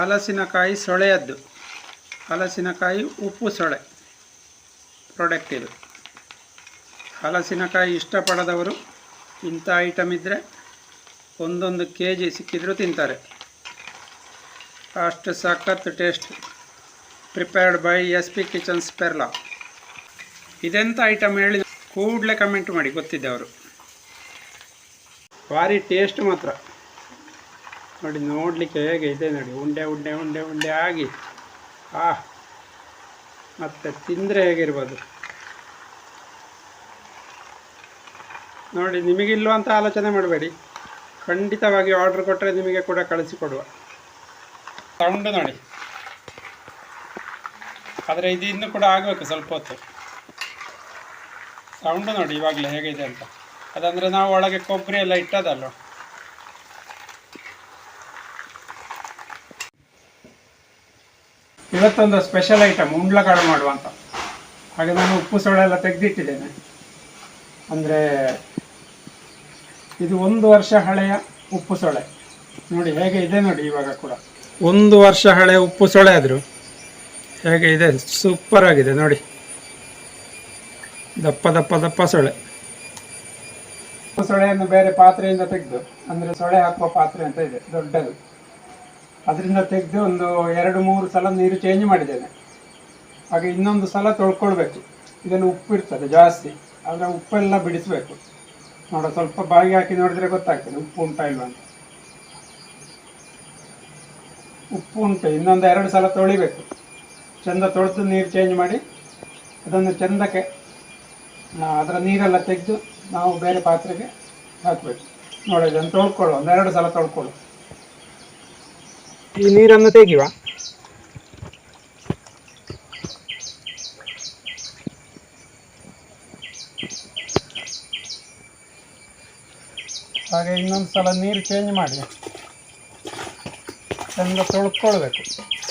ಹಲಸಿನಕಾಯಿ ಸೊಳೆಯದ್ದು ಹಲಸಿನಕಾಯಿ ಉಪ್ಪು ಸೊಳೆ ಪ್ರಾಡಕ್ಟ್ ಇದು ಹಲಸಿನಕಾಯಿ ಇಷ್ಟಪಡದವರು ಇಂಥ ಐಟಮ್ ಇದ್ದರೆ ಒಂದೊಂದು ಕೆ ಜಿ ಸಿಕ್ಕಿದ್ರೂ ತಿಂತಾರೆ. ಅಷ್ಟು ಸಖತ್ taste prepared by S P kitchens Perla ಇದೆಂಥ ಐಟಮ್ ಹೇಳಿ ಕೂಡಲೇ ಕಮೆಂಟ್ ಮಾಡಿ ಗೊತ್ತಿದ್ದವರು ಭಾರಿ ಟೇಸ್ಟ್ ಮಾತ್ರ. ನೋಡಿ, ನೋಡಲಿಕ್ಕೆ ಹೇಗೆ ಇದೆ ನೋಡಿ. ಉಂಡೆ ಉಂಡೆ ಉಂಡೆ ಉಂಡೆ ಆಗಿ. ಆ, ಮತ್ತೆ ತಿಂದರೆ ಹೇಗಿರ್ಬೋದು? ನೋಡಿ ನಿಮಗಿಲ್ಲೋ ಅಂತ ಆಲೋಚನೆ ಮಾಡಬೇಡಿ. ಖಂಡಿತವಾಗಿ ಆರ್ಡ್ರ್ ಕೊಟ್ಟರೆ ನಿಮಗೆ ಕೂಡ ಕಳಿಸಿಕೊಡುವ. ಸೌಂಡು ನೋಡಿ. ಆದರೆ ಇದು ಇನ್ನೂ ಕೂಡ ಆಗಬೇಕು ಸ್ವಲ್ಪ ಹೊತ್ತು. ಸೌಂಡು ನೋಡಿ, ಇವಾಗಲೇ ಹೇಗಿದೆ ಅಂತ. ಅದಂದರೆ ನಾವು ಒಳಗೆ ಕೊಬ್ಬರಿ ಎಲ್ಲ ಇಟ್ಟದಲ್ವ ಇವತ್ತೊಂದು ಸ್ಪೆಷಲ್ ಐಟಮ್ ಉಂಡ್ಲಕಾಳು ಮಾಡುವಂತ ಹಾಗೆ ನಾನು ಉಪ್ಪು ಸೊಳ್ಳೆ ಎಲ್ಲ ತೆಗೆದಿಟ್ಟಿದ್ದೇನೆ. ಅಂದರೆ ಇದು ಒಂದು ವರ್ಷ ಹಳೆಯ ಉಪ್ಪು ಸೊಳೆ. ನೋಡಿ ಹೇಗೆ ಇದೆ ನೋಡಿ ಇವಾಗ ಕೂಡ. ಒಂದು ವರ್ಷ ಹಳೆಯ ಉಪ್ಪು ಸೊಳೆ ಆದರೂ ಹೇಗೆ ಇದೆ ಸೂಪರ್ ಆಗಿದೆ ನೋಡಿ. ದಪ್ಪ ದಪ್ಪ ದಪ್ಪ ಸೊಳೆ. ಉಪ್ಪು ಸೊಳೆಯನ್ನು ಬೇರೆ ಪಾತ್ರೆಯಿಂದ ತೆಗೆದು ಅಂದರೆ ಸೊಳೆ ಹಾಕುವ ಪಾತ್ರೆ ಅಂತ ಇದೆ ದೊಡ್ಡದು. ಅದರಿಂದ ತೆಗೆದು ಒಂದು ಎರಡು, ಮೂರು ಸಲ ನೀರು ಚೇಂಜ್ ಮಾಡಿದ್ದೇನೆ. ಹಾಗೆ ಇನ್ನೊಂದು ಸಲ ತೊಳ್ಕೊಳ್ಬೇಕು. ಇದನ್ನು ಉಪ್ಪು ಇರ್ತದೆ ಜಾಸ್ತಿ. ಆದರೆ ಉಪ್ಪೆಲ್ಲ ಬಿಡಿಸಬೇಕು. ನೋಡ, ಸ್ವಲ್ಪ ಬಾಯಿಗೆ ಹಾಕಿ ನೋಡಿದ್ರೆ ಗೊತ್ತಾಗ್ತದೆ ಉಪ್ಪು ಉಂಟಾ ಇಲ್ವಾ ಅಂತ. ಉಪ್ಪು ಉಂಟು. ಇನ್ನೊಂದು ಎರಡು ಸಲ ತೊಳಿಬೇಕು. ಚೆಂದ ತೊಳೆದು ನೀರು ಚೇಂಜ್ ಮಾಡಿ, ಅದನ್ನು ಚೆಂದಕ್ಕೆ ಅದರ ನೀರೆಲ್ಲ ತೆಗೆದು ನಾವು ಬೇರೆ ಪಾತ್ರೆಗೆ ಹಾಕಬೇಕು. ನೋಡಿ, ಇದನ್ನು ತೊಳ್ಕೊಳ್ಳು ಒಂದು ಎರಡು ಸಲ ತೊಳ್ಕೊಳ್ಳು ಈ ನೀರನ್ನು ತೆಗೆಯುವ ಹಾಗೆ ಇನ್ನೊಂದು ಸಲ ನೀರು ಚೇಂಜ್ ಮಾಡಿ ಚೆಂದ ತೊಳ್ಕೊಳ್ಬೇಕು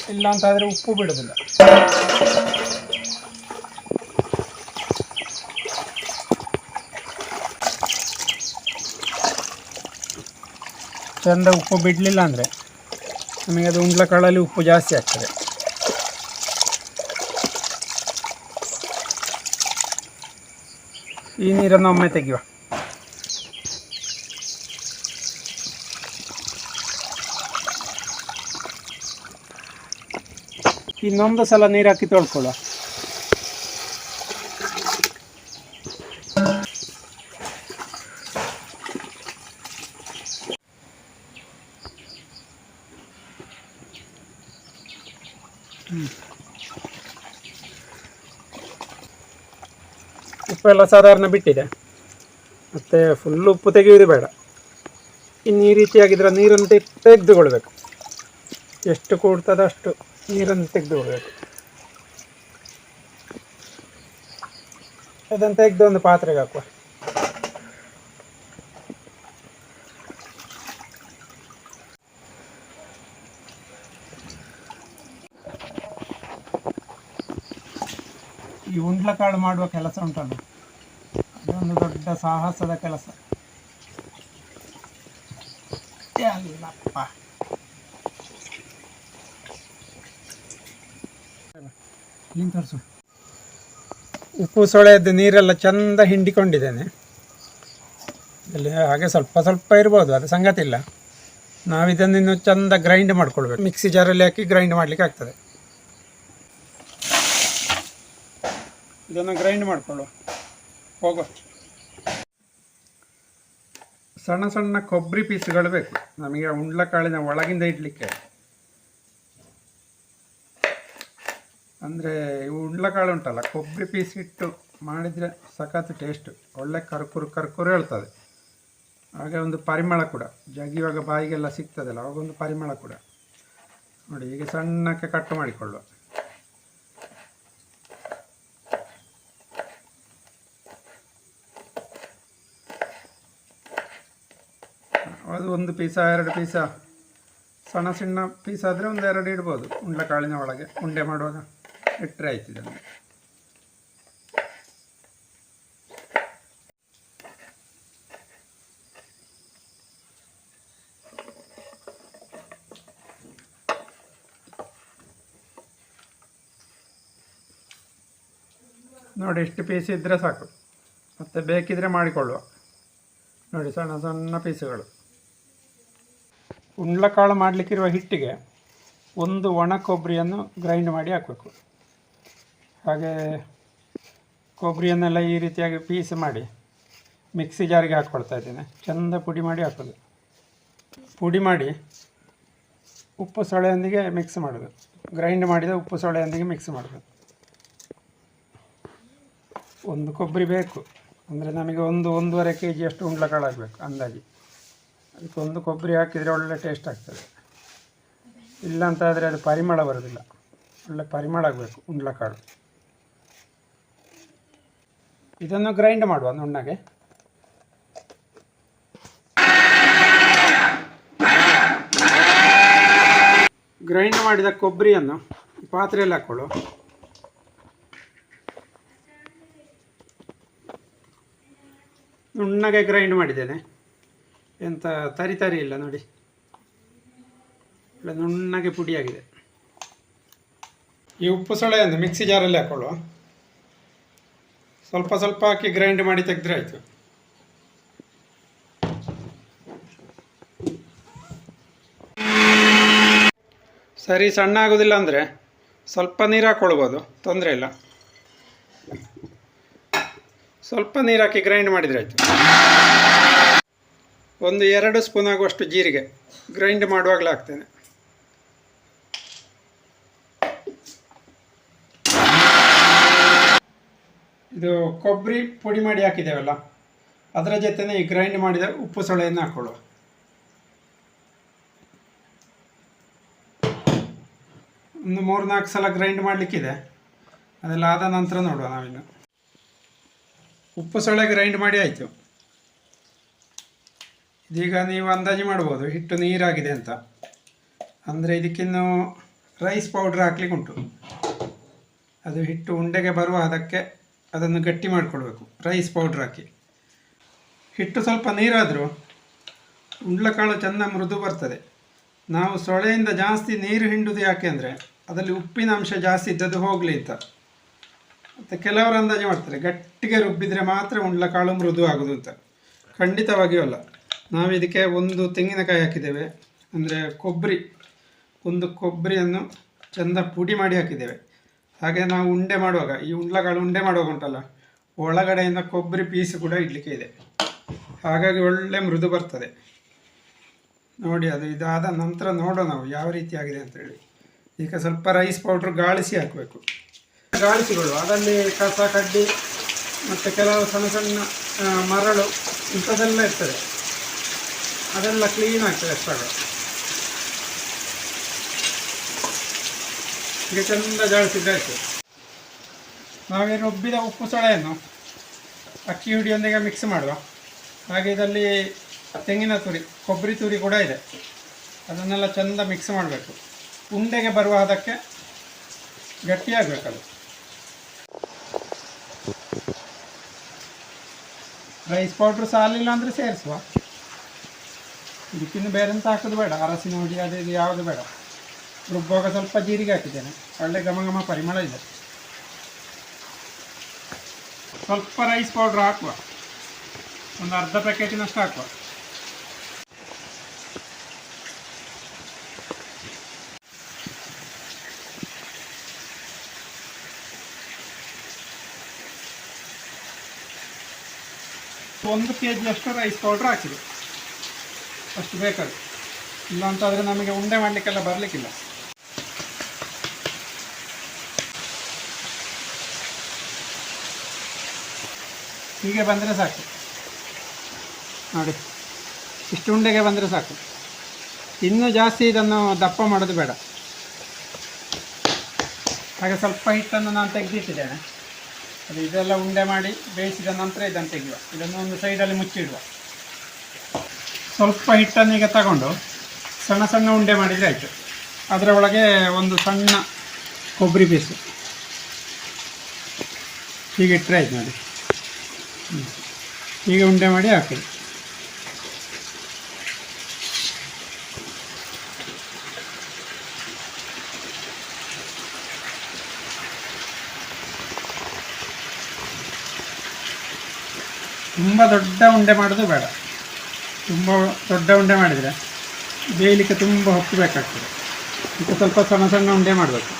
ಇಲ್ಲ ಅಂತಾದರೆ ಉಪ್ಪು ಬಿಡೋದಿಲ್ಲ ಚೆಂದ ಉಪ್ಪು ಬಿಡಲಿಲ್ಲ ಅಂದರೆ ನಮಗೆ ಅದು ಉಂಡ್ಲಕಾಳಲ್ಲಿ ಉಪ್ಪು ಜಾಸ್ತಿ ಆಗ್ತದೆ. ಈ ನೀರನ್ನು ಒಮ್ಮೆ ತೆಗೆಯುವ. ಇನ್ನೊಂದು ಸಲ ನೀರು ಹಾಕಿ ತೊಳ್ಕೊಳ್ಳುವ. ಉಪ್ಪೆಲ್ಲ ಸಾಧಾರಣ ಬಿಟ್ಟಿದೆ. ಮತ್ತು ಫುಲ್ ಉಪ್ಪು ತೆಗೆಯುವುದು ಬೇಡ. ಇನ್ನು ಈ ರೀತಿಯಾಗಿದ್ರೆ ನೀರನ್ನು ತೆಗ್- ತೆಗೆದುಕೊಳ್ಬೇಕು. ಎಷ್ಟು ಕೂಡ್ತದೋ ಅಷ್ಟು ನೀರನ್ನು ತೆಗೆದುಕೊಳ್ಬೇಕು. ಅದನ್ನು ತೆಗೆದು ಒಂದು ಪಾತ್ರೆಗೆ ಹಾಕುವ. ಈ ಉಂಡ್ಲಕಾಳು ಮಾಡುವ ಕೆಲಸ ಉಂಟಲ್ಲ? ಅದೊಂದು ದೊಡ್ಡ ಸಾಹಸದ ಕೆಲಸ. ಅಲ್ಲಪ್ಪ ತರಿಸು. ಉಪ್ಪು ಸೊಳೆಯದ್ದು ನೀರೆಲ್ಲ ಚಂದ ಹಿಂಡಿಕೊಂಡಿದ್ದೇನೆ. ಇಲ್ಲಿ ಹಾಗೆ ಸ್ವಲ್ಪ ಸ್ವಲ್ಪ ಇರ್ಬೋದು, ಅದು ಸಂಗತಿ ಇಲ್ಲ ನಾವಿದನ್ನು ಇನ್ನು ಚಂದ ಗ್ರೈಂಡ್ ಮಾಡ್ಕೊಳ್ಬೇಕು. ಮಿಕ್ಸಿ ಜಾರಲ್ಲಿ ಹಾಕಿ ಗ್ರೈಂಡ್ ಮಾಡಲಿಕ್ಕೆ ಆಗ್ತದೆ. ಇದನ್ನು ಗ್ರೈಂಡ್ ಮಾಡಿಕೊಳ್ಳುವ. ಹೋಗೋ ಸಣ್ಣ ಸಣ್ಣ ಕೊಬ್ಬರಿ ಪೀಸ್ಗಳು ಬೇಕು. ನಮಗೆ ಉಂಡ್ಲಕಾಳಿನ ಒಳಗಿಂದ ಇಡಲಿಕ್ಕೆ. ಅಂದರೆ ಉಂಡ್ಲಕಾಳು ಉಂಟಲ್ಲ, ಕೊಬ್ಬರಿ ಪೀಸ್ ಇಟ್ಟು ಮಾಡಿದರೆ ಸಖತ್ ಟೇಸ್ಟ್ ಒಳ್ಳೆ ಕರ್ಕುರು ಕರ್ಕುರು ಹೇಳ್ತದೆ. ಹಾಗೆ ಒಂದು ಪರಿಮಳ ಕೂಡ. ಜಗಿಯುವಾಗ ಬಾಯಿಗೆಲ್ಲ ಸಿಗ್ತದಲ್ಲ ಅವಾಗೊಂದು ಪರಿಮಳ ಕೂಡ. ನೋಡಿ ಈಗ ಸಣ್ಣಕ್ಕೆ ಕಟ್ ಮಾಡಿಕೊಳ್ಳುವ. ಒಂದು ಪೀಸ, ಎರಡು ಪೀಸ, ಸಣ್ಣ ಸಣ್ಣ ಪೀಸ್ ಆದರೆ ಒಂದು ಎರಡು ಇಡ್ಬೋದು. ಉಂಡ್ಲಕಾಳಿನ ಒಳಗೆ ಉಂಡೆ ಮಾಡುವಾಗ ಇಟ್ಟರೆ ಆಯ್ತು ಇದನ್ನು. ನೋಡಿ ಎಷ್ಟು ಪೀಸ್ ಇದ್ದರೆ ಸಾಕು. ಮತ್ತು ಬೇಕಿದ್ರೆ ಮಾಡಿಕೊಳ್ಳುವ. ನೋಡಿ, ಸಣ್ಣ ಸಣ್ಣ ಪೀಸುಗಳು. ಉಂಡ್ಲಕಾಳು ಮಾಡಲಿಕ್ಕಿರುವ ಹಿಟ್ಟಿಗೆ ಒಂದು ಒಣ ಕೊಬ್ಬರಿಯನ್ನು ಗ್ರೈಂಡ್ ಮಾಡಿ ಹಾಕಬೇಕು. ಹಾಗೆ ಕೊಬ್ಬರಿಯನ್ನೆಲ್ಲ ಈ ರೀತಿಯಾಗಿ ಪೀಸ್ ಮಾಡಿ ಮಿಕ್ಸಿ ಜಾರಿಗೆ ಹಾಕ್ಕೊಳ್ತಾ ಇದ್ದೇನೆ. ಚೆಂದ ಪುಡಿ ಮಾಡಿ ಹಾಕೋದು. ಪುಡಿ ಮಾಡಿ ಉಪ್ಪು ಸೊಳೆಯೊಂದಿಗೆ ಮಿಕ್ಸ್ ಮಾಡೋದು. ಗ್ರೈಂಡ್ ಮಾಡಿದ ಉಪ್ಪು ಸೊಳೆಯೊಂದಿಗೆ ಮಿಕ್ಸ್ ಮಾಡೋದು. ಒಂದು ಕೊಬ್ಬರಿ ಬೇಕು. ಅಂದರೆ ನಮಗೆ ಒಂದು, ಒಂದೂವರೆ ಕೆ ಜಿಯಷ್ಟು ಉಂಡ್ಲಕಾಳಾಗಬೇಕು ಅಂದಾಜು. ಅದಕ್ಕೆ ಒಂದು ಕೊಬ್ಬರಿ ಹಾಕಿದರೆ ಒಳ್ಳೆ ಟೇಸ್ಟ್ ಆಗ್ತದೆ. ಇಲ್ಲ ಅಂತ ಅದು ಪರಿಮಳ ಬರೋದಿಲ್ಲ. ಒಳ್ಳೆ ಪರಿಮಳ ಆಗಬೇಕು ಉಂಡ್ಲಕಾಳು. ಇದನ್ನು ಗ್ರೈಂಡ್ ಮಾಡುವ ನುಣ್ಣಗೆ. ಗ್ರೈಂಡ್ ಮಾಡಿದ ಕೊಬ್ಬರಿಯನ್ನು ಪಾತ್ರೆಯಲ್ಲಿ ಹಾಕ್ಕೊಳ್ಳು ನುಣ್ಣಗೆ ಗ್ರೈಂಡ್ ಮಾಡಿದ್ದೇನೆ. ಎಂತ ತರಿ ತರಿ ಇಲ್ಲ ನೋಡಿ. ಇಲ್ಲ ನುಣ್ಣಗೆ ಪುಡಿಯಾಗಿದೆ. ಈ ಉಪ್ಪು ಸೊಳೆಯನ್ನು ಮಿಕ್ಸಿ ಜಾರಲ್ಲಿ ಹಾಕೊಳ್ಳುವ. ಸ್ವಲ್ಪ ಸ್ವಲ್ಪ ಹಾಕಿ ಗ್ರೈಂಡ್ ಮಾಡಿ ತೆಗೆದ್ರೆ ಆಯಿತು. ಸರಿ, ಸಣ್ಣ ಆಗೋದಿಲ್ಲ ಅಂದರೆ ಸ್ವಲ್ಪ ನೀರು ಹಾಕ್ಕೊಳ್ಬೋದು ತೊಂದರೆ ಇಲ್ಲ. ಸ್ವಲ್ಪ ನೀರು ಹಾಕಿ ಗ್ರೈಂಡ್ ಮಾಡಿದರೆ ಆಯಿತು. ಒಂದು ಎರಡು ಸ್ಪೂನ್ ಆಗುವಷ್ಟು ಜೀರಿಗೆ ಗ್ರೈಂಡ್ ಮಾಡುವಾಗಲೇ ಹಾಕ್ತೇನೆ. ಇದು ಕೊಬ್ಬರಿ ಪುಡಿ ಮಾಡಿ ಹಾಕಿದ್ದೇವಲ್ಲ, ಅದರ ಜೊತೆನೇ ಈ ಗ್ರೈಂಡ್ ಮಾಡಿದ ಉಪ್ಪು ಸೊಳೆಯನ್ನು ಹಾಕ್ಕೊಳ್ಳುವ ಒಂದು ಮೂರು ನಾಲ್ಕು ಸಲ ಗ್ರೈಂಡ್ ಮಾಡಲಿಕ್ಕಿದೆ, ಅದೆಲ್ಲ ಆದ ನಂತರ ನೋಡುವ ನಾವಿನ್ನು. ಉಪ್ಪು ಸೊಳೆ ಗ್ರೈಂಡ್ ಮಾಡಿ ಆಯಿತು. ಇದೀಗ ನೀವು ಅಂದಾಜು ಮಾಡ್ಬೋದು, ಹಿಟ್ಟು ನೀರಾಗಿದೆ ಅಂತ. ಅಂದರೆ ಇದಕ್ಕಿನ್ನು ರೈಸ್ ಪೌಡ್ರ್ ಹಾಕ್ಲಿಕ್ಕೆ ಉಂಟು ಅದು ಹಿಟ್ಟು ಉಂಡೆಗೆ ಬರುವ ಅದಕ್ಕೆ ಅದನ್ನು ಗಟ್ಟಿ ಮಾಡಿಕೊಳ್ಬೇಕು ರೈಸ್ ಪೌಡ್ರ್ ಹಾಕಿ. ಹಿಟ್ಟು ಸ್ವಲ್ಪ ನೀರಾದರೂ ಉಂಡ್ಲಕಾಳು ಚೆಂದ ಮೃದು ಬರ್ತದೆ. ನಾವು ಸೊಳೆಯಿಂದ ಜಾಸ್ತಿ ನೀರು ಹಿಂಡುದು ಯಾಕೆ ಅಂದರೆ, ಅದರಲ್ಲಿ ಉಪ್ಪಿನ ಅಂಶ ಜಾಸ್ತಿ ಇದ್ದದ್ದು ಹೋಗಲಿ ಅಂತ. ಮತ್ತು ಕೆಲವರು ಅಂದಾಜು ಮಾಡ್ತಾರೆ, ಗಟ್ಟಿಗೆ ರುಬ್ಬಿದರೆ ಮಾತ್ರ ಉಂಡ್ಲಕಾಳು ಮೃದು ಆಗೋದು ಅಂತ. ಖಂಡಿತವಾಗಿಯೂ ಅಲ್ಲ. ನಾವು ಇದಕ್ಕೆ ಒಂದು ತೆಂಗಿನಕಾಯಿ ಹಾಕಿದ್ದೇವೆ. ಅಂದರೆ ಕೊಬ್ಬರಿ, ಒಂದು ಕೊಬ್ಬರಿಯನ್ನು ಚೆಂದ ಪುಡಿ ಮಾಡಿ ಹಾಕಿದ್ದೇವೆ. ಹಾಗೆ ನಾವು ಉಂಡೆ ಮಾಡುವಾಗ, ಈ ಉಂಡ್ಲಗಳು ಉಂಡೆ ಮಾಡುವಾಗ ಉಂಟಲ್ಲ, ಒಳಗಡೆಯಿಂದ ಕೊಬ್ಬರಿ ಪೀಸ್ ಕೂಡ ಇಡಲಿಕ್ಕೆ ಇದೆ. ಹಾಗಾಗಿ ಒಳ್ಳೆ ಮೃದು ಬರ್ತದೆ. ನೋಡಿ, ಅದು ಇದಾದ ನಂತರ ನೋಡೋ ನಾವು ಯಾವ ರೀತಿ ಆಗಿದೆ ಅಂತೇಳಿ ಈಗ ಸ್ವಲ್ಪ ರೈಸ್ ಪೌಡ್ರ್ ಗಾಳಿಸಿ ಹಾಕಬೇಕು. ಗಾಳಿಸಿಗಳು ಅದರಲ್ಲಿ ಕಸ, ಕಡ್ಡಿ, ಮತ್ತು ಕೆಲವು ಸಣ್ಣ ಸಣ್ಣ ಮರಳು ಇಂಥದ್ದೆಲ್ಲ ಇರ್ತದೆ. ಅದೆಲ್ಲ ಕ್ಲೀನ್ ಆಗ್ತದೆ ಅಷ್ಟಾಗ ಈಗ ಚೆಂದ ಜಾಳಿಸಿದ್ರೆ ಆಯಿತು. ನಾವೇ ರುಬ್ಬಿದ ಉಪ್ಪು ಸಳೆಯನ್ನು ಅಕ್ಕಿ ಹುಡಿಯೊಂದಿಗೆ ಮಿಕ್ಸ್ ಮಾಡುವ. ಹಾಗೆ ಇದರಲ್ಲಿ ತೆಂಗಿನ ತುರಿ, ಕೊಬ್ಬರಿ ತುರಿ ಕೂಡ ಇದೆ. ಅದನ್ನೆಲ್ಲ ಚೆಂದ ಮಿಕ್ಸ್ ಮಾಡಬೇಕು. ಉಂಡೆಗೆ ಬರುವ ಅದಕ್ಕೆ ಗಟ್ಟಿಯಾಗಬೇಕದು ರೈಸ್ ಪೌಡ್ರ್ ಸಾಲಿಲ್ಲ ಅಂದರೆ ಸೇರಿಸುವ. ಇದಕ್ಕಿನ್ನು ಬೇರೆ ಎಂತ ಹಾಕೋದು ಬೇಡ ಅರಸಿನ ಹುಡಿ ಅದು ಇದು ಯಾವುದು ಬೇಡ ರುಬ್ಬುವಾಗ ಸ್ವಲ್ಪ ಜೀರಿಗೆ ಹಾಕಿದ್ದೇನೆ ಒಳ್ಳೆ ಘಮ ಘಮ ಪರಿಮಳ ಇದೆ ಸ್ವಲ್ಪ ರೈಸ್ ಪೌಡ್ರ್ ಹಾಕುವ ಒಂದು ಅರ್ಧ ಪ್ಯಾಕೆಟಿನಷ್ಟು ಹಾಕುವ ಒಂದು ಕೆ ಜಿಯಷ್ಟು ರೈಸ್ ಪೌಡ್ರ್ ಹಾಕಿದೆ ಅಷ್ಟು ಬೇಕಾಗುತ್ತೆ. ಇಲ್ಲ ಅಂತಾದರೆ ನಮಗೆ ಉಂಡೆ ಮಾಡಲಿಕ್ಕೆಲ್ಲ ಬರಲಿಕ್ಕಿಲ್ಲ. ಹೀಗೆ ಬಂದರೆ ಸಾಕು. ನೋಡಿ, ಇಷ್ಟು ಉಂಡೆಗೆ ಬಂದರೆ ಸಾಕು. ಇನ್ನೂ ಜಾಸ್ತಿ ಇದನ್ನು ದಪ್ಪ ಮಾಡೋದು ಬೇಡ. ಹಾಗೆ ಸ್ವಲ್ಪ ಹಿಟ್ಟನ್ನು ನಾನು ತೆಗೆದಿಟ್ಟಿದ್ದೇನೆ. ಅದು ಇದೆಲ್ಲ ಉಂಡೆ ಮಾಡಿ ಬೇಯಿಸಿದ ನಂತರ ಇದನ್ನು ತೆಗೆಯುವ. ಇದನ್ನು ಒಂದು ಸೈಡಲ್ಲಿ ಮುಚ್ಚಿಡುವ. ಸ್ವಲ್ಪ ಹಿಟ್ಟನ್ನು ಈಗ ತಗೊಂಡು ಸಣ್ಣ ಸಣ್ಣ ಉಂಡೆ ಮಾಡಿದರೆ ಆಯಿತು. ಅದರ ಒಳಗೆ ಒಂದು ಸಣ್ಣ ಕೊಬ್ಬರಿ ಪೀಸು ಹೀಗೆ ಇಟ್ಟರೆ ಆಯ್ತು ನೋಡಿ. ಹೀಗೆ ಉಂಡೆ ಮಾಡಿ ಹಾಕಿ. ತುಂಬ ದೊಡ್ಡ ಉಂಡೆ ಮಾಡೋದು ಬೇಡ. ತುಂಬ ದೊಡ್ಡ ಉಂಡೆ ಮಾಡಿದರೆ ಬೇಯಲಿಕ್ಕೆ ತುಂಬ ಹೊತ್ತು ಬೇಕಾಗ್ತದೆ. ಈಗ ಸ್ವಲ್ಪ ಸಣ್ಣ ಸಣ್ಣ ಉಂಡೆ ಮಾಡಬೇಕು.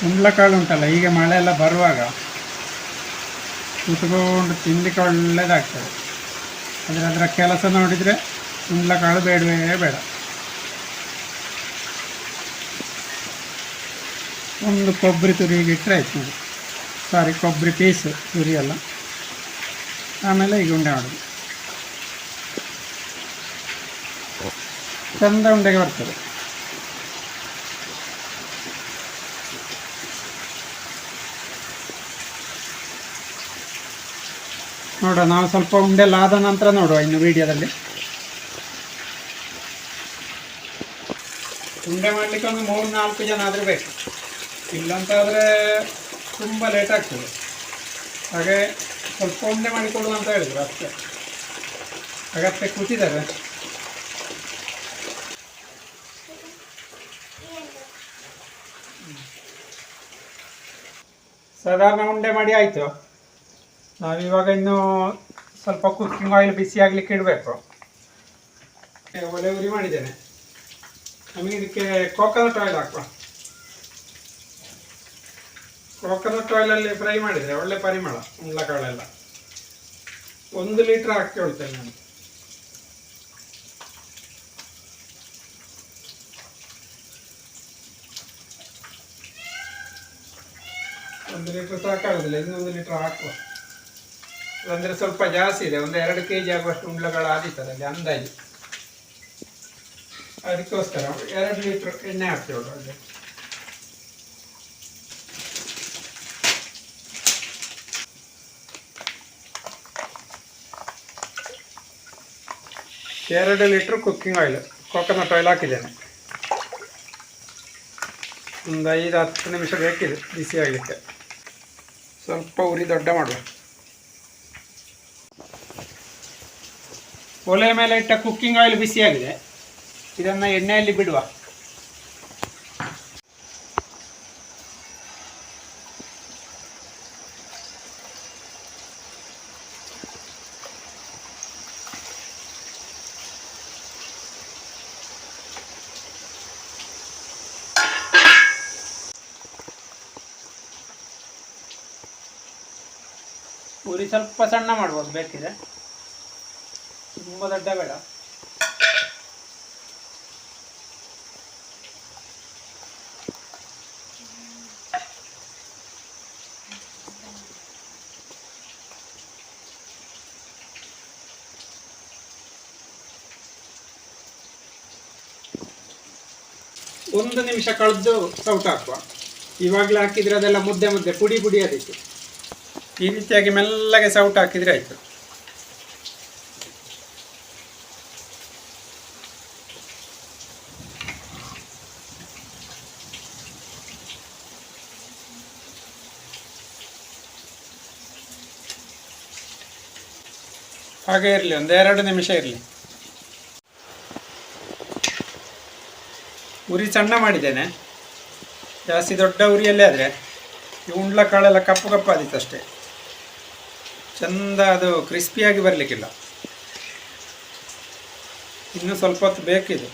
ಕುಂಬಳಕಾಳು ಉಂಟಲ್ಲ, ಈಗ ಮಳೆ ಎಲ್ಲ ಬರುವಾಗ ಕುತ್ಕೊಂಡು ತಿನ್ನಲಿಕ್ಕೆ ಒಳ್ಳೆಯದಾಗ್ತದೆ ಆದರೆ ಅದರ ಕೆಲಸ ನೋಡಿದರೆ ಕುಂಬಳಕಾಳು ಬೇಡವೇ ಬೇಡ. ಒಂದು ಕೊಬ್ಬರಿ ತುರಿಗೆ ಇಟ್ಟರೆ ಆಯ್ತು ನೋಡಿ. ಸಾರಿ, ಕೊಬ್ಬರಿ ಪೀಸು, ತುರಿ ಅಲ್ಲ ಆಮೇಲೆ ಈಗ ಉಂಡೆ ಮಾಡೋದು. ಚಂದ ಉಂಡೆಗೆ ಬರ್ತದೆ. ನೋಡುವ ನಾವು ಸ್ವಲ್ಪ ಉಂಡೆ ಎಲ್ಲ ಆದ ನಂತರ ನೋಡುವ ಇನ್ನು ವಿಡಿಯೋದಲ್ಲಿ. ಉಂಡೆ ಮಾಡಲಿಕ್ಕೆ ಒಂದು ಮೂರು ನಾಲ್ಕು ಜನ ಆದರೂ ಬೇಕು. ಇಲ್ಲಂತಾದರೆ ತುಂಬ ಲೇಟ್ ಆಗ್ತದೆ. ಹಾಗೆ ಸ್ವಲ್ಪ ಉಂಡೆ ಮಾಡಿಕೊಡುವ ಅಂತ ಹೇಳಿದ್ರು, ಅಷ್ಟೇ. ಹಾಗೆ ಕೂತಿದ್ದಾರೆ. ಸಾಧಾರಣ ಉಂಡೆ ಮಾಡಿ ಆಯಿತು. ನಾವಿವಾಗ ಇನ್ನೂ ಸ್ವಲ್ಪ ಕುಕ್ಕಿಂಗ್ ಆಯಿಲ್ ಬಿಸಿ ಆಗಲಿಕ್ಕೆ ಇಡಬೇಕು. ಒಲೆ ಉರಿ ಮಾಡಿದ್ದೇನೆ. ನಮಗೆ ಇದಕ್ಕೆ ಕೋಕೋನಟ್ ಆಯಿಲ್ ಹಾಕುವ. ಕೋಕೋನಟ್ ಆಯಿಲಲ್ಲಿ ಫ್ರೈ ಮಾಡಿದರೆ ಒಳ್ಳೆ ಪರಿಮಳ ಉಂಡ್ಲಕಾಳೆಲ್ಲ ಒಂದು ಲೀಟ್ರ್ ಹಾಕಿ ಹೊಳ್ತೇನೆ ನಾನು ಒಂದು ಲೀಟ್ರ್ ಸಾಕಾಗೋದಿಲ್ಲ ಇನ್ನೊಂದು ಲೀಟ್ರ್ ಹಾಕುವ ಅಂದರೆ ಸ್ವಲ್ಪ ಜಾಸ್ತಿ ಇದೆ ಒಂದು ಎರಡು ಕೆ ಜಿ ಆಗುವಷ್ಟು ಉಂಡ್ಲಗಳು ಆದೀತದೆ ಅಲ್ಲಿ ಅಂದಾಜು ಅದಕ್ಕೋಸ್ಕರ ಎರಡು ಲೀಟ್ರ್ ಎಣ್ಣೆ ಹಾಕ್ತೇವೆ ಅದೇ ಎರಡು litre cooking oil coconut oil ಹಾಕಿದ್ದೇನೆ. ಒಂದು ಐದು ಹತ್ತು ನಿಮಿಷ ಬೇಕಿದೆ ಬಿಸಿ ಆಗಲಿಕ್ಕೆ. ಸ್ವಲ್ಪ ಉರಿ ದೊಡ್ಡ ಮಾಡುವ. ಒಲೆ ಮೇಲೆ ಇಟ್ಟ ಕುಕ್ಕಿಂಗ್ ಆಯಿಲ್ ಬಿಸಿಯಾಗಿದೆ. ಇದನ್ನು ಎಣ್ಣೆಯಲ್ಲಿ ಬಿಡುವ. ಉರಿ ಸ್ವಲ್ಪ ಸಣ್ಣ ಮಾಡ್ಬೋದು ಬೇಕಿದೆ ತುಂಬ ದೊಡ್ಡ ಬೇಡ. ಒಂದು ನಿಮಿಷ ಕಳೆದು ಸೌಟ್ ಹಾಕುವ. ಇವಾಗಲೇ ಹಾಕಿದ್ರೆ ಅದೆಲ್ಲ ಮುದ್ದೆ ಮುದ್ದೆ, ಪುಡಿ ಪುಡಿ ಅದಕ್ಕೆ ಈ ರೀತಿಯಾಗಿ ಮೆಲ್ಲಗೆ ಸೌಟ್ ಹಾಕಿದ್ರೆ ಆಯ್ತು. ಹಾಗೆ ಇರಲಿ, ಒಂದು ಎರಡು ನಿಮಿಷ ಇರಲಿ. ಉರಿ ಸಣ್ಣ ಮಾಡಿದ್ದೇನೆ. ಜಾಸ್ತಿ ದೊಡ್ಡ ಉರಿಯಲ್ಲೇ ಆದರೆ ಈ ಉಂಡ್ಲ ಕಾಳೆಲ್ಲ ಕಪ್ಪು ಕಪ್ಪಾದಿತ್ತು ಅಷ್ಟೇ ಚಂದ ಅದು ಕ್ರಿಸ್ಪಿಯಾಗಿ ಬರಲಿಕ್ಕಿಲ್ಲ. ಇನ್ನು ಸ್ವಲ್ಪ ಹೊತ್ತು ಬೇಕಿದು.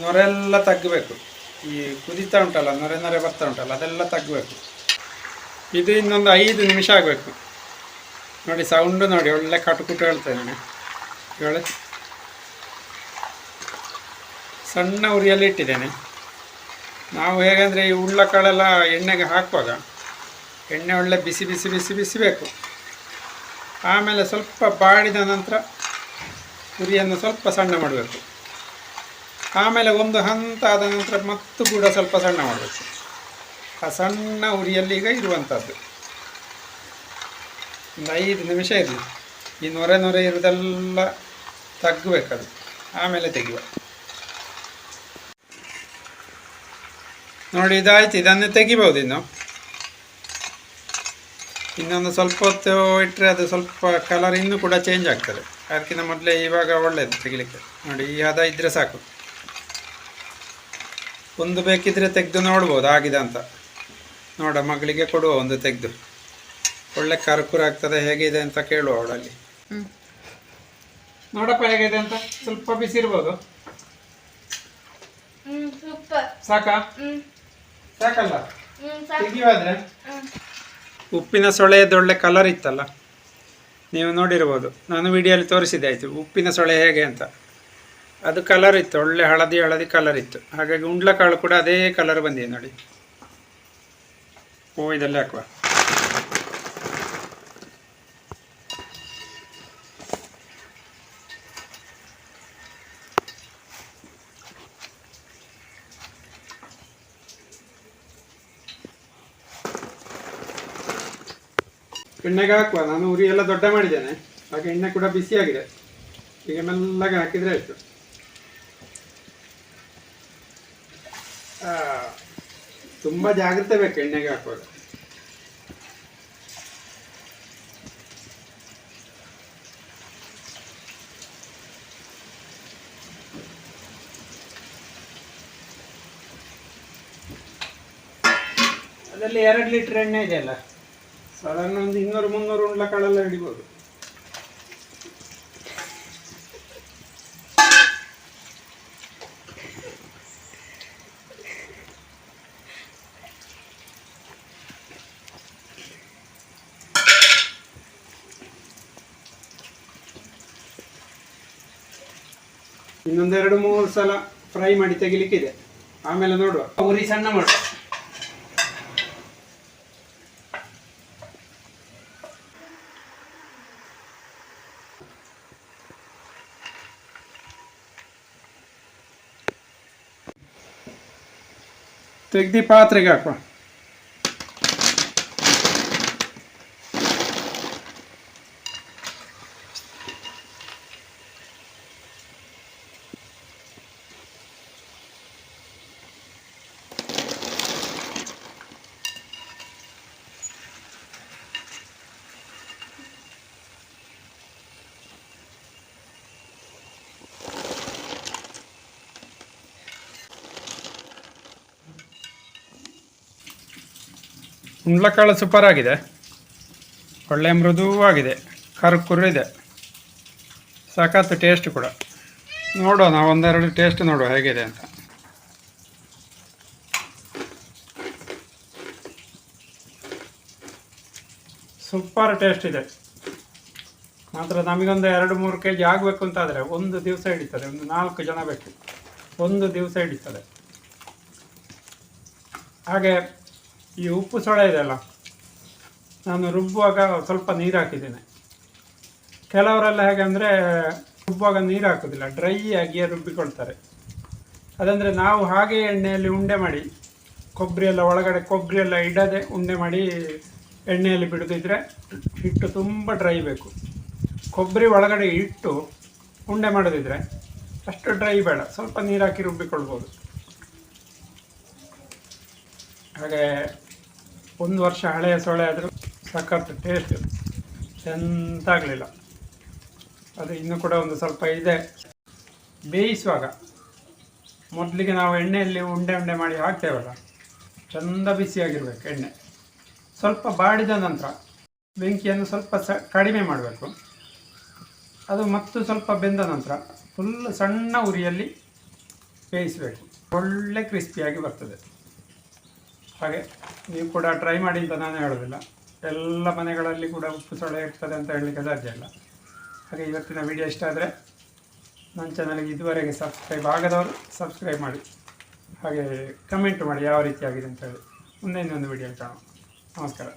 ನೊರೆಲ್ಲ ತಗ್ಗಬೇಕು ಈ ಕುದಿತಾ ಉಂಟಲ್ಲ, ನೊರೆ ನೊರೆ ಬರ್ತಾ ಉಂಟಲ್ಲ, ಅದೆಲ್ಲ ತಗ್ಗಬೇಕು ಇದು ಇನ್ನೊಂದು ಐದು ನಿಮಿಷ ಆಗಬೇಕು. ನೋಡಿ ಸೌಂಡು ನೋಡಿ, ಒಳ್ಳೆ ಕಟುಕುಟು ಹೇಳ್ತೇನೆ ನಾನು ಹೇಳಿ. ಸಣ್ಣ ಉರಿಯಲ್ಲಿ ಇಟ್ಟಿದ್ದೇನೆ. ನಾವು ಹೇಗೆಂದರೆ ಈ ಉಳ್ಳಕಾಳೆಲ್ಲ ಎಣ್ಣೆಗೆ ಹಾಕುವಾಗ ಎಣ್ಣೆ ಒಳ್ಳೆ ಬಿಸಿ ಬಿಸಿ ಬಿಸಿ ಬಿಸಿಬೇಕು ಆಮೇಲೆ ಸ್ವಲ್ಪ ಬಾಡಿದ ನಂತರ ಉರಿಯನ್ನು ಸ್ವಲ್ಪ ಸಣ್ಣ ಮಾಡಬೇಕು. ಆಮೇಲೆ ಒಂದು ಹಂತ ಆದ ನಂತರ ಮತ್ತು ಕೂಡ ಸ್ವಲ್ಪ ಸಣ್ಣ ಮಾಡಬೇಕು. ಆ ಸಣ್ಣ ಉರಿಯಲ್ಲಿ ಈಗ ಇರುವಂಥದ್ದು. ಒಂದು ಐದು ನಿಮಿಷ ಇರಲಿ. ಈ ನೊರೆ ನೊರೆ ಇರೋದೆಲ್ಲ ತಗ್ಗಬೇಕದು. ಆಮೇಲೆ ತೆಗೆಯುವ. ನೋಡಿ, ಇದಾಯ್ತು. ಇದನ್ನು ತೆಗಿಬೋದು ಇನ್ನು. ಇನ್ನೊಂದು ಸ್ವಲ್ಪ ಹೊತ್ತು ಇಟ್ಟರೆ ಅದು ಸ್ವಲ್ಪ ಕಲರ್ ಇನ್ನೂ ಕೂಡ ಚೇಂಜ್ ಆಗ್ತದೆ. ಅದಕ್ಕಿಂತ ಮೊದಲೇ ಇವಾಗ ಒಳ್ಳೆಯದು ತೆಗಿಲಿಕ್ಕೆ. ನೋಡಿ ಈ ಹದ ಇದ್ದರೆ ಸಾಕು. ಒಂದು ಬೇಕಿದ್ದರೆ ತೆಗೆದು ನೋಡ್ಬೋದು ಆಗಿದೆ ಅಂತ. ನೋಡ ಮಗಳಿಗೆ ಕೊಡುವ ಒಂದು ತೆಗೆದು. ಒಳ್ಳೆ ಕರ್ಕುರ ಆಗ್ತದೆ ಹೇಗಿದೆ ಅಂತ ಕೇಳುವ ಅವಳಲ್ಲಿ. ಹ್ಮ್. ನೋಡಪ್ಪ ಹೇಗಿದೆ ಅಂತ? ಸ್ವಲ್ಪ ಬಿಸಿ ಇರ್ಬೋದು. ಹ್ಮ್ ಸೂಪರ್. ಸಾಕಾ? ಹ್ಮ್. ಸಾಕಲ್ಲ? ಹ್ಮ್ ಸಾಕು. ತೆಗಿವಾದ್ರೆ ಹ್ಮ್. ಉಪ್ಪಿನ ಸೊಳೆಯದೊಳ್ಳೆ ಕಲರ್ ಇತ್ತಲ್ಲ? ನೀವು ನೋಡಿರ್ಬೋದು. ನಾನು ವಿಡಿಯೋಲಿ ತೋರಿಸಿದೆ ಆಯಿತು. ಉಪ್ಪಿನ ಸೊಳೆ ಹೇಗೆ ಅಂತ. ಅದು ಕಲರ್ ಇತ್ತು, ಒಳ್ಳೆ ಹಳದಿ ಹಳದಿ ಕಲರ್ ಇತ್ತು. ಹಾಗಾಗಿ ಉಂಡ್ಲಕಾಳು ಕೂಡ ಅದೇ ಕಲರ್ ಬಂದಿದೆ ನೋಡಿ. ಓ, ಇದಲ್ಲೇ ಹಾಕುವ. ಎಣ್ಣೆಗೆ ಹಾಕುವ. ನಾನು ಉರಿ ಎಲ್ಲ ದೊಡ್ಡ ಮಾಡಿದ್ದೇನೆ. ಹಾಗೆ ಎಣ್ಣೆ ಕೂಡ ಬಿಸಿಯಾಗಿದೆ ಈಗ ಮೆಲ್ಲಗೆ ಹಾಕಿದರೆ ಆಯಿತು. ತುಂಬ ಜಾಗ್ರತೆ ಬೇಕು ಎಣ್ಣೆಗೆ ಹಾಕುವಾಗ. ಅದರಲ್ಲಿ ಎರಡು ಲೀಟ್ರ್ ಎಣ್ಣೆ ಇದೆಯಲ್ಲ? ಸಾಧಾರಣ ಒಂದು ಇನ್ನೂರು ಮುನ್ನೂರು ಉಂಡ್ಲ ಕಾಳೆಲ್ಲ ಹಿಡಿಬೋದು. ಇನ್ನೊಂದೆರಡು ಮೂರು ಸಲ ಫ್ರೈ ಮಾಡಿ ತೆಗಿಲಿಕ್ಕಿದೆ. ಆಮೇಲೆ ನೋಡುವ. ಉರಿ ಸಣ್ಣ ಮಾಡುವ ತೆಗ್ದು ಪಾತ್ರೆಗೆ ಹಾಕುವ ಕುಂಬ್ಳಕಾಳು ಸೂಪರ್ ಆಗಿದೆ. ಒಳ್ಳೆ ಮೃದುವಾಗಿದೆ ಕರ್ಕುರು ಇದೆ. ಸಾಕತ್ತು ಟೇಸ್ಟ್ ಕೂಡ. ನೋಡುವ ನಾವು ಒಂದೆರಡು ಟೇಸ್ಟ್ ನೋಡುವ ಹೇಗಿದೆ ಅಂತ. ಸೂಪರ್ ಟೇಸ್ಟ್ ಇದೆ. ಮಾತ್ರ ನಮಗೊಂದು ಎರಡು ಮೂರು ಕೆ ಜಿ ಆಗಬೇಕು ಅಂತಾದರೆ ಒಂದು ದಿವಸ ಹಿಡಿತದೆ. ಒಂದು ನಾಲ್ಕು ಜನ ಬೇಕು. ಒಂದು ದಿವಸ ಹಿಡಿತದೆ. ಹಾಗೆ ಈ ಉಪ್ಪು ಸೊಳೆ ಇದೆಯಲ್ಲ, ನಾನು ರುಬ್ಬುವಾಗ ಸ್ವಲ್ಪ ನೀರು ಹಾಕಿದ್ದೇನೆ. ಕೆಲವರೆಲ್ಲ ಹೇಗೆ ಅಂದರೆ, ರುಬ್ಬುವಾಗ ನೀರು ಹಾಕೋದಿಲ್ಲ ಡ್ರೈ ಆಗಿಯೇ ರುಬ್ಬಿಕೊಳ್ತಾರೆ. ಅದಂದರೆ ನಾವು ಹಾಗೆ ಎಣ್ಣೆಯಲ್ಲಿ ಉಂಡೆ ಮಾಡಿ ಕೊಬ್ಬರಿ ಎಲ್ಲ ಒಳಗಡೆ ಕೊಬ್ಬರಿ ಎಲ್ಲ ಇಡದೆ ಉಂಡೆ ಮಾಡಿ ಎಣ್ಣೆಯಲ್ಲಿ ಬಿಡದಿದ್ರೆ ಹಿಟ್ಟು ತುಂಬ ಡ್ರೈ ಬೇಕು. ಕೊಬ್ಬರಿ ಒಳಗಡೆ ಇಟ್ಟು ಉಂಡೆ ಮಾಡೋದಿದ್ರೆ ಅಷ್ಟು ಡ್ರೈ ಬೇಡ, ಸ್ವಲ್ಪ ನೀರು ಹಾಕಿ ರುಬ್ಬಿಕೊಳ್ಬೋದು. ಹಾಗೆ ಒಂದು ವರ್ಷ ಹಳೆಯ ಸೊಳ್ಳೆ ಆದರೂ ಸಖತ್ತು ಟೇಸ್ಟ್ ಎಂತಾಗಲಿಲ್ಲ ಅದು ಇನ್ನೂ ಕೂಡ ಒಂದು ಸ್ವಲ್ಪ ಇದೆ. ಬೇಯಿಸುವಾಗ ಮೊದಲಿಗೆ ನಾವು ಎಣ್ಣೆಯಲ್ಲಿ ಉಂಡೆ ಉಂಡೆ ಮಾಡಿ ಹಾಕ್ತೇವಲ್ಲ, ಚಂದ ಬಿಸಿಯಾಗಿರಬೇಕು ಎಣ್ಣೆ. ಸ್ವಲ್ಪ ಬಾಡಿದ ನಂತರ ಬೆಂಕಿಯನ್ನು ಸ್ವಲ್ಪ ಸ, ಕಡಿಮೆ ಮಾಡಬೇಕು. ಅದು ಮತ್ತು ಸ್ವಲ್ಪ ಬೆಂದ ನಂತರ ಫುಲ್ ಸಣ್ಣ ಉರಿಯಲ್ಲಿ ಬೇಯಿಸಬೇಕು. ಒಳ್ಳೆ ಕ್ರಿಸ್ಪಿಯಾಗಿ ಬರ್ತದೆ. ಹಾಗೆ ನೀವು ಕೂಡ ಟ್ರೈ ಮಾಡಿ ಅಂತ ನಾನು ಹೇಳೋದಿಲ್ಲ. ಎಲ್ಲ ಮನೆಗಳಲ್ಲಿ ಕೂಡ ಉಪ್ಪು ಸೊಳ್ಳೆ ಇರ್ತದೆ ಅಂತ ಹೇಳಲಿಕ್ಕೆ ಸಾಧ್ಯ ಇಲ್ಲ. ಹಾಗೆ ಇವತ್ತಿನ ವಿಡಿಯೋ ಇಷ್ಟ ಆದರೆ ನನ್ನ ಚಾನಲ್ಗೆ ಇದುವರೆಗೆ ಸಬ್ಸ್ಕ್ರೈಬ್ ಆಗದವರು ಸಬ್ಸ್ಕ್ರೈಬ್ ಮಾಡಿ. ಹಾಗೆ ಕಮೆಂಟ್ ಮಾಡಿ ಯಾವ ರೀತಿ ಆಗಿದೆ ಅಂತ ಹೇಳಿ. ಮುಂದೆ ಇನ್ನೊಂದು ವಿಡಿಯೋ ಕಾಣೋಣ ನಮಸ್ಕಾರ.